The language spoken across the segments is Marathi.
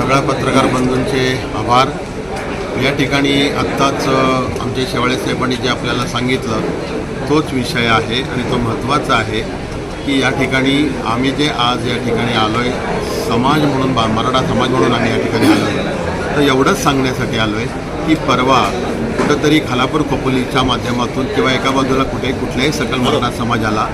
सगळ्या पत्रकार बंधूंचे आभार. या ठिकाणी आत्ताच आमचे शेवाळे साहेबांनी जे आपल्याला सांगितलं तोच विषय आहे आणि तो महत्त्वाचा आहे की या ठिकाणी आम्ही जे आज या ठिकाणी आलो आहे समाज म्हणून बा मराठा समाज म्हणून आम्ही या ठिकाणी आलो आहे तर एवढंच सांगण्यासाठी आलो आहे की परवा कुठंतरी खालापूर खोपोलीच्या माध्यमातून किंवा एका बाजूला कुठे कुठल्याही सकल मराठा समाजाला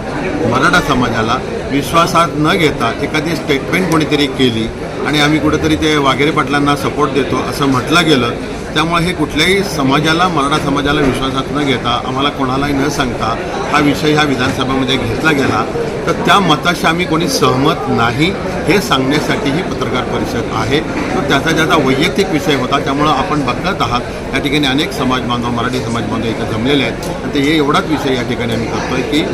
मराठा समाजाला विश्वासात न घेता एखादी स्टेटमेंट कोणीतरी केली आणि आम्ही कुठेतरी ते वाघेरे पाटलांना सपोर्ट देतो असं म्हटलं गेलं. त्यामुळे हे कुठल्याही समाजाला मराठा समाजाला विश्वासात न घेता आम्हाला कोणालाही न सांगता हा विषय ह्या विधानसभेमध्ये घेतला गेला. तर त्या मताशी आम्ही कोणी सहमत नाही हे सांगण्यासाठी ही पत्रकार परिषद आहे. तर त्याचा ज्याचा वैयक्तिक विषय होता त्यामुळं आपण बघत आहात. या ठिकाणी अनेक समाज बांधव मराठी समाज बांधव इथं जमलेले आहेत. आणि ते हे एवढाच विषय या ठिकाणी आम्ही करतोय की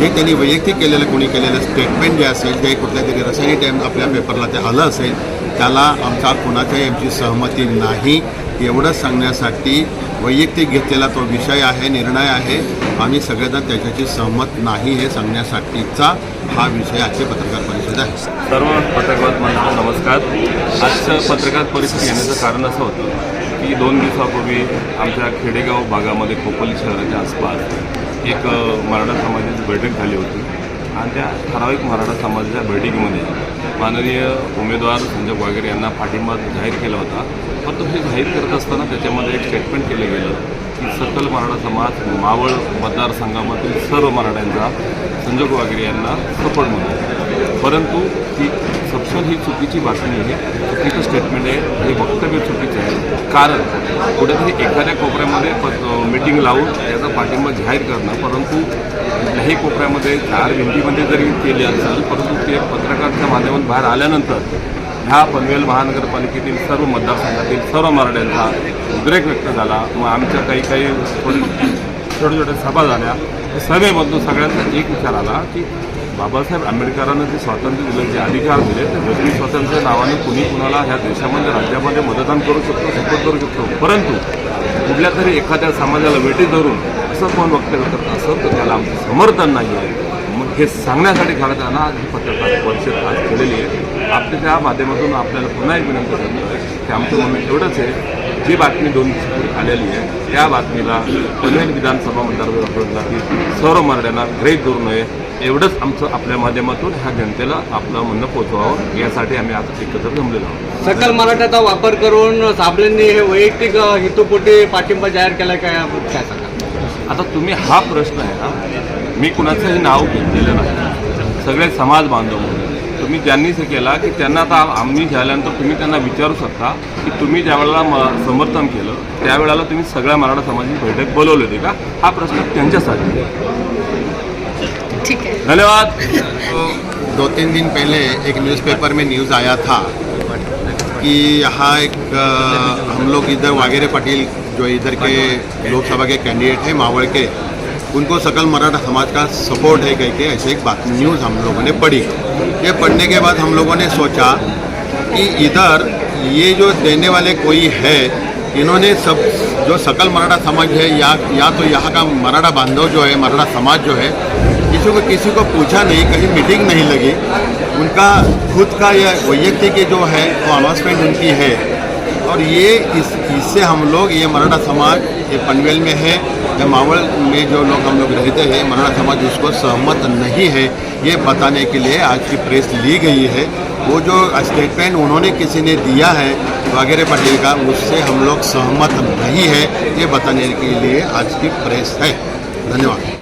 हे त्यांनी वैयक्तिक केलेलं कोणी केलेलं स्टेटमेंट जे असेल जे कुठल्या तरी रसायनी टाईम आपल्या पेपरला ते आलं असेल त्याला आमचा कोणाच्याही आमची सहमती नाही एवढंच सांगण्यासाठी वैयक्तिक घेतलेला तो विषय आहे निर्णय आहे. आम्ही सगळेजण त्याच्याशी सहमत नाही हे सांगण्यासाठीचा हा विषय आजची पत्रकार परिषद आहे. सर्व पत्रकार मंडळ नमस्कार. आजचं पत्रकार परिषद घेण्याचं कारण असं होतं की दोन दिवसापूर्वी आमच्या खेडेगाव भागामध्ये खोपोली शहराच्या आसपास एक मराठा समाजाची बैठक झाली होती. आणि त्या ठराविक मराठा समाजाच्या बैठकीमध्ये माननीय उमेदवार संजय वागेरे यांना पाठिंबा जाहीर केला होता. परंतु हे जाहीर करत असताना त्याच्यामध्ये एक स्टेटमेंट केलं गेलं की सकल मराठा समाज मावळ मतदारसंघामधील सर्व मराठ्यांचा संजय वागेरे यांना सपोर्ट म्हणून. परंतु ती सपशेल ही चुकीची बातमी आहे चुकीचं स्टेटमेंट आहे हे वक्तव्य चुकीचं आहे. कारण कुठेतरी एखाद्या कोपऱ्यामध्ये प मिटिंग लावून पाठिंबा जाहीर करणं परंतु कुठल्याही कोपऱ्यामध्ये चार भिंतीमध्ये जरी केले असेल परंतु ते पत्रकारांच्या माध्यमातून बाहेर आल्यानंतर ह्या पनवेल महानगरपालिकेतील सर्व मतदारसंघातील सर्व मराठ्यांचा उद्रेक व्यक्त झाला. मग आमच्या काही काही थोडी छोट्या छोट्या सभा झाल्या. त्या सभेमधून सगळ्यांचा एक विचार आला की बाबासाहेब आंबेडकरांना जे स्वातंत्र्य दिलं जे अधिकार दिले ते व्यक्ती स्वातंत्र्य नावाने कुणी कुणाला ह्या देशामध्ये राज्यामध्ये मतदान करू शकतो सपोर्ट करू शकतो. परंतु कुठल्या तरी एखाद्या समाजाला वेटी धरून असं कोण वक्तव्य करत असं तर त्याला आमचं समर्थन नाही आहे मग हे सांगण्यासाठी खरं त्यांना आज ही पत्रकार परिषद आज केलेली आहे. आपल्या त्या माध्यमातून आपल्याला पुन्हा एक विनंती करतो आहे की आमचं म्हणणं एवढंच आहे. जी बातमी दोन आलेली आहे त्या बातमीला पनवेल विधानसभा मतदारसंघातील सर्व मराठ्यांना ग्रहित करू नये. एवढंच आमचं आपल्या माध्यमातून ह्या जनतेला आपलं म्हणणं पोचवावं. यासाठी आम्ही आज एकत्र जमलेलो आहोत. सकल मराठ्याचा वापर करून साबळेंनी हे वैयक्तिक हितोपोटी पाठिंबा जाहीर केला काय काय सांगा आता तुम्ही हा प्रश्न आहे ना मी कुणाचंही नाव घेतलेलं नाही. सगळे समाज बांधव म्हणून. तुम्ही ज्यांनीच हे केला की त्यांना आता आम्ही झाल्यानंतर तुम्ही त्यांना विचारू शकता की तुम्ही ज्या वेळेला म समर्थन केलं त्यावेळेला तुम्ही सगळ्या मराठा समाजाची बैठक बोलवली होती का? हा प्रश्न त्यांच्यासाठी. आहे. ठीक है धन्यवाद. दो तीन दिन पहले एक न्यूज़पेपर में न्यूज़ आया था कि यहाँ एक हम लोग इधर वागेरे पाटिल जो इधर के लोकसभा के कैंडिडेट हैं, मावड़ के, उनको सकल मराठा समाज का सपोर्ट है कह ऐसे एक बात न्यूज़ हम लोगों ने पढ़ी। ये पढ़ने के बाद हम लोगों ने सोचा कि इधर ये जो देने वाले कोई है, इन्होंने सब, जो सकल मराठा समाज है, या या तो यहाँ का मराठा बांधव जो है, मराठा समाज जो है, किसी को किसी को पूछा नहीं, कहीं मीटिंग नहीं लगी। उनका, खुद का ये वैयक्तिक जो है वो तो अनाउंसमेंट उनकी है। और ये इस, इससे हम लोग, ये मराठा समाज, ये पनवेल में है, या मावल में जो लोग हम लोग रहते हैं, मराठा समाज उसको सहमत नहीं है। ये बताने के लिए आज की प्रेस ली गई है। वो जो स्टेटमेंट उन्होंने किसी ने दिया है, वगैरह पटेल का, उससे हम लोग सहमत नहीं है। ये बताने के लिए आज की प्रेस है। धन्यवाद।